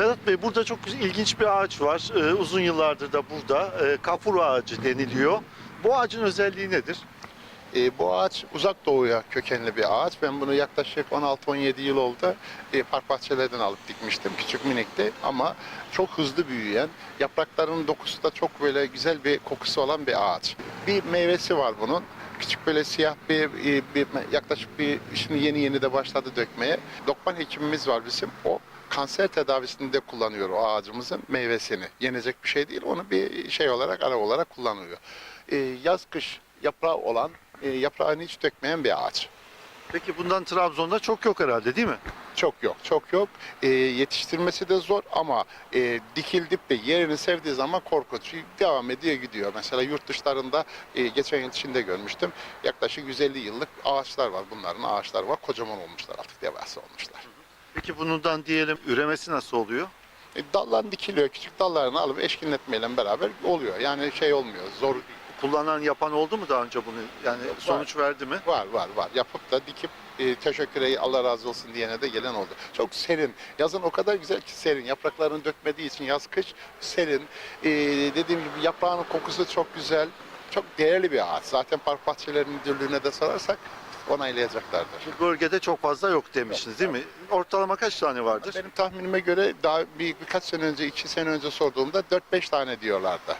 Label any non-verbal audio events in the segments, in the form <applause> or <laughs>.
Vedat Bey burada çok ilginç bir ağaç var. Ee, uzun yıllardır da burada. Ee, kafur ağacı deniliyor. Bu ağacın özelliği nedir? E, bu ağaç uzak doğuya kökenli bir ağaç. Ben bunu yaklaşık 16-17 yıl oldu. E, park bahçelerden alıp dikmiştim. Küçük minikti ama çok hızlı büyüyen, yapraklarının dokusu da çok böyle güzel bir kokusu olan bir ağaç. Bir meyvesi var bunun. Küçük böyle siyah bir, e, bir yaklaşık bir şimdi yeni yeni de başladı dökmeye. Lokman hekimimiz var bizim. O kanser tedavisinde kullanıyor o ağacımızın meyvesini. Yenecek bir şey değil. Onu bir şey olarak ara olarak kullanıyor. E, yaz kış yaprağı olan e, yaprağını hiç dökmeyen bir ağaç. Peki bundan Trabzon'da çok yok herhalde değil mi? Çok yok, çok yok. E, yetiştirmesi de zor ama e, dikildip de yerini sevdiği zaman korkunç. Devam ediyor gidiyor. Mesela yurt dışlarında e, geçen yıl Çin'de görmüştüm. Yaklaşık 150 yıllık ağaçlar var. Bunların ağaçlar var. Kocaman olmuşlar artık devasa olmuşlar. Peki bundan diyelim üremesi nasıl oluyor? E, dallan dikiliyor. Küçük dallarını alıp eşkinletmeyle beraber oluyor. Yani şey olmuyor. Zor Kullanan yapan oldu mu daha önce bunu? Yani sonuç verdi mi? Var var var. Yapıp da dikip e, teşekkür Allah razı olsun diyene de gelen oldu. Çok serin. Yazın o kadar güzel ki serin. Yapraklarını dökmediği için yaz kış serin. E, dediğim gibi yaprağının kokusu çok güzel. Çok değerli bir ağaç. Zaten park bahçeleri müdürlüğüne de sorarsak onaylayacaklardır. Bu bölgede çok fazla yok demiştiniz değil mi? Ortalama kaç tane vardır? Benim tahminime göre daha bir, birkaç sene önce, iki sene önce sorduğumda 4-5 tane diyorlardı.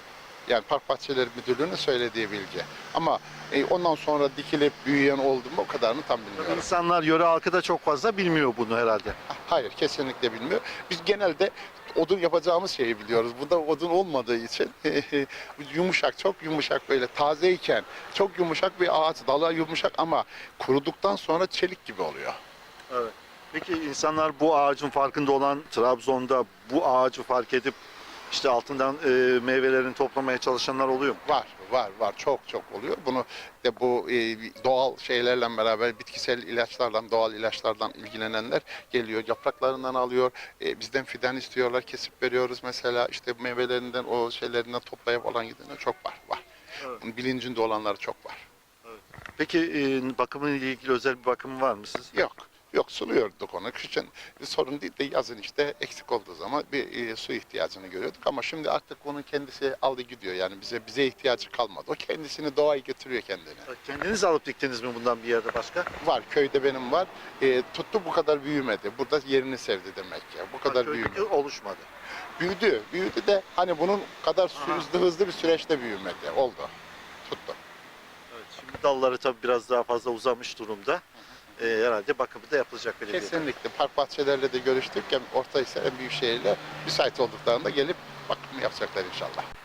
Yani Park Bahçeleri Müdürlüğü'nün söylediği bilgi. Ama e, ondan sonra dikilip büyüyen oldu mu o kadarını tam bilmiyorum. İnsanlar yöre halkı da çok fazla bilmiyor bunu herhalde. Hayır kesinlikle bilmiyor. Biz genelde odun yapacağımız şeyi biliyoruz. Burada odun olmadığı için <laughs> yumuşak, çok yumuşak böyle tazeyken çok yumuşak bir ağaç, dalı yumuşak ama kuruduktan sonra çelik gibi oluyor. Evet. Peki insanlar bu ağacın farkında olan Trabzon'da bu ağacı fark edip işte altından e, meyvelerini toplamaya çalışanlar oluyor mu? Var, var, var. Çok çok oluyor. Bunu de bu e, doğal şeylerle beraber bitkisel ilaçlarla, doğal ilaçlardan ilgilenenler geliyor. Yapraklarından alıyor. E, bizden fidan istiyorlar. Kesip veriyoruz mesela. işte meyvelerinden, o şeylerinden toplayıp olan gidenler çok var, var. Evet. Bunun bilincinde olanlar çok var. Peki e, bakımıyla ilgili özel bir bakım var mı siz? Yok. Yok suluyorduk onu. Kışın sorun değil de yazın işte eksik olduğu zaman bir e, su ihtiyacını görüyorduk ama şimdi artık onun kendisi aldı gidiyor yani bize bize ihtiyacı kalmadı. O kendisini doğaya götürüyor kendini. Kendiniz alıp diktiniz mi bundan bir yerde başka? Var köyde benim var. E, tuttu bu kadar büyümedi. Burada yerini sevdi demek ki. Bu kadar Köyde büyümedi. oluşmadı. Büyüdü. Büyüdü de hani bunun kadar Aha. hızlı hızlı bir süreçte büyümedi. Oldu. Tuttu. Evet, şimdi dalları tabii biraz daha fazla uzamış durumda. E, herhalde bakımı da yapılacak belediye. Kesinlikle. Park bahçelerle de görüştük. Hem orta ise en büyük şehirle müsait olduklarında gelip bakım yapacaklar inşallah.